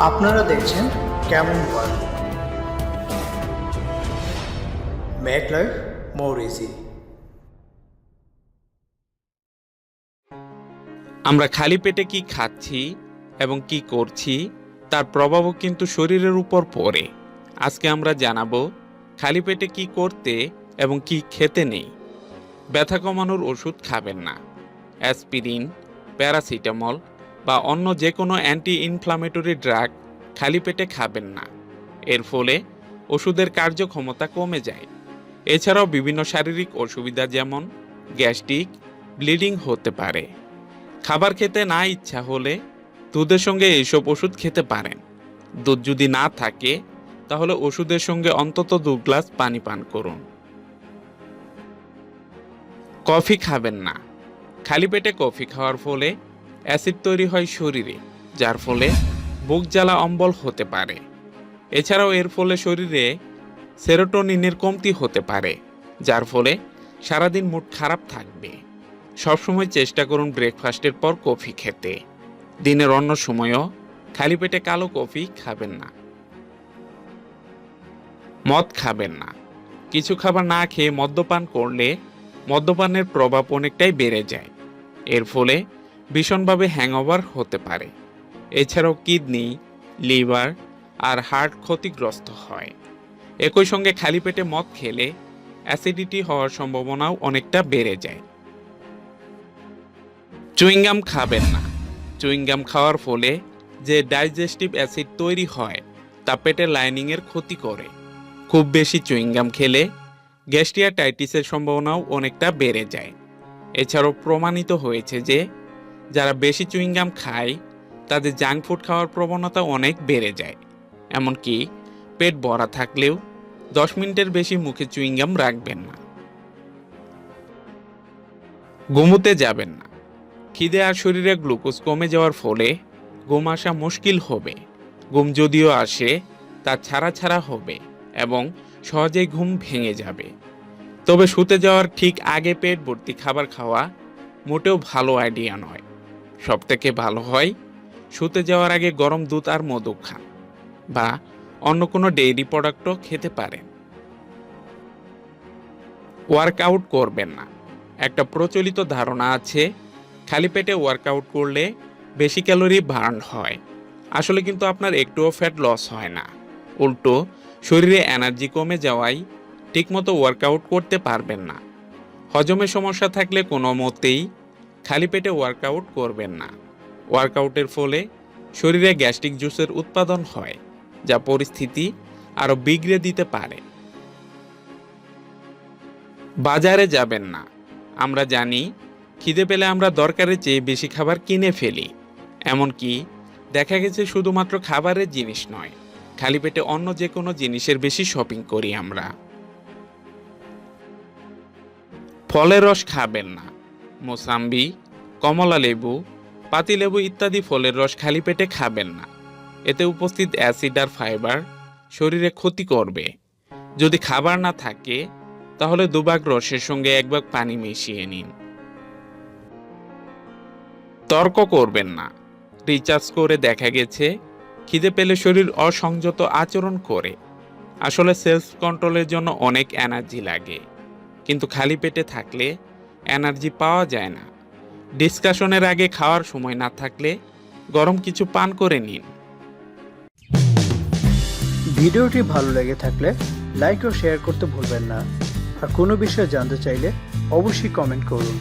আপনারা দেখছেন কেমন world make life more easy আমরা খালি পেটে কি খাচ্ছি এবং কি করছি, তার প্রভাবও কিন্তু শরীরের উপর পড়ে। আজকে আমরা জানাব খালি পেটে কি করতে এবং কি খেতে নেই। ব্যথা কমানোর ওষুধ খাবেন না। অ্যাসপিরিন, প্যারাসিটামল বা অন্য যে কোনো অ্যান্টি ইনফ্লামেটরি ড্রাগ খালি পেটে খাবেন না। এর ফলে ওষুধের কার্যক্ষমতা কমে যায়। এছাড়াও বিভিন্ন শারীরিক অসুবিধা যেমন গ্যাস্ট্রিক, ব্লিডিং হতে পারে। খাবার খেতে না ইচ্ছা হলে দুধের সঙ্গে এইসব ওষুধ খেতে পারেন। দুধ যদি না থাকে, তাহলে ওষুধের সঙ্গে অন্তত দু গ্লাস পানি পান করুন। কফি খাবেন না। খালি পেটে কফি খাওয়ার ফলে অ্যাসিড তৈরি হয় শরীরে, যার ফলে বুক জ্বালা অম্বল হতে পারে। এছাড়াও এর ফলে শরীরে সেরোটোনিনের কমতি হতে পারে, যার ফলে সারাদিন মুড খারাপ থাকবে। সবসময় চেষ্টা করুন ব্রেকফাস্টের পর কফি খেতে। দিনের অন্য সময়ও খালি পেটে কালো কফি খাবেন না। মদ খাবেন না। কিছু খাবার না খেয়ে মদ্যপান করলে মদ্যপানের প্রভাব অনেকটাই বেড়ে যায়। এর ফলে ভীষণভাবে হ্যাংওভার হতে পারে। এছাড়াও কিডনি লিভার আর হার্ট ক্ষতিগ্রস্ত হয়। একই সঙ্গে খালি পেটে মদ খেলে অ্যাসিডিটি হওয়ার সম্ভাবনাও অনেকটা বেড়ে যায়। চুইংগাম খাবেন না। চুইংগাম খাওয়ার ফলে যে ডাইজেস্টিভ অ্যাসিড তৈরি হয়, তা পেটের লাইনিংয়ের ক্ষতি করে। খুব বেশি চুইংগাম খেলে গ্যাস্ট্রিয়াটাইটিসের সম্ভাবনাও অনেকটা বেড়ে যায়। এছাড়াও প্রমাণিত হয়েছে যে যারা বেশি চুইংগাম খায়, তাদের জাঙ্ক ফুড খাওয়ার প্রবণতা অনেক বেড়ে যায়। এমনকি পেট ভরা থাকলেও দশ মিনিটের বেশি মুখে চুইংগাম রাখবেন না। ঘুমোতে যাবেন না। খিদে আর শরীরে গ্লুকোজ কমে যাওয়ার ফলে ঘুম আসা মুশকিল হবে। ঘুম যদিও আসে, তা ছাড়া ছাড়া হবে এবং সহজেই ঘুম ভেঙে যাবে। তবে শুতে যাওয়ার ঠিক আগে পেট ভর্তি খাবার খাওয়া মোটেও ভালো আইডিয়া নয়। সব থেকে ভালো হয়? শুতে যাওয়ার আগে গরম দুধ আর মধু খান বা অন্য কোনো ডেইরি প্রোডাক্টও খেতে পারেন। ওয়ার্কআউট করবেন না। একটা প্রচলিত ধারণা আছে, খালি পেটে ওয়ার্কআউট করলে বেশি ক্যালোরি বার্ন হয়। আসলে কিন্তু আপনার একটুও ফ্যাট লস হয় না। উল্টো, শরীরে এনার্জি কমে যাওয়ায় ঠিকমতো ওয়ার্কআউট করতে পারবেন না। হজমের সমস্যা থাকলে কোনো মতেই খালি পেটে ওয়ার্কআউট করবেন না। ওয়ার্কআউটের ফলে শরীরে গ্যাস্ট্রিক জুসের উৎপাদন হয়, যা পরিস্থিতি আরও বিগড়ে দিতে পারে। বাজারে যাবেন না। আমরা জানি, খিদে পেলে আমরা দরকারের চেয়ে বেশি খাবার কিনে ফেলি। এমনকি দেখা গেছে শুধুমাত্র খাবারের জিনিস নয়, খালি পেটে অন্য যে কোনো জিনিসের বেশি শপিং করি আমরা। ফলের রস খাবেন না। মোসাম্বি, কমলা লেবু পাতিলেবু ইত্যাদি ফলের রস খালি পেটে খাবেন না। এতে উপস্থিত অ্যাসিড আর ফাইবার শরীরে ক্ষতি করবে। যদি খাবার না থাকে, তাহলে দুভাগ রসের সঙ্গে এক ভাগ পানি মিশিয়ে নিন। তর্ক করবেন না। রিচার্জ করে দেখা গেছে, খিদে পেলে শরীর অসংযত আচরণ করে। আসলে সেলফ কন্ট্রোলের জন্য অনেক এনার্জি লাগে। কিন্তু খালি পেটে থাকলে এনার্জি পাওয়া যায় না। ডিসকাশনের আগে খাওয়ার সময় না থাকলে গরম কিছু পান করে নিন। ভিডিওটি ভালো লেগে থাকলে লাইক ও শেয়ার করতে ভুলবেন না। আর কোনো বিষয়ে জানতে চাইলে অবশ্যই কমেন্ট করুন।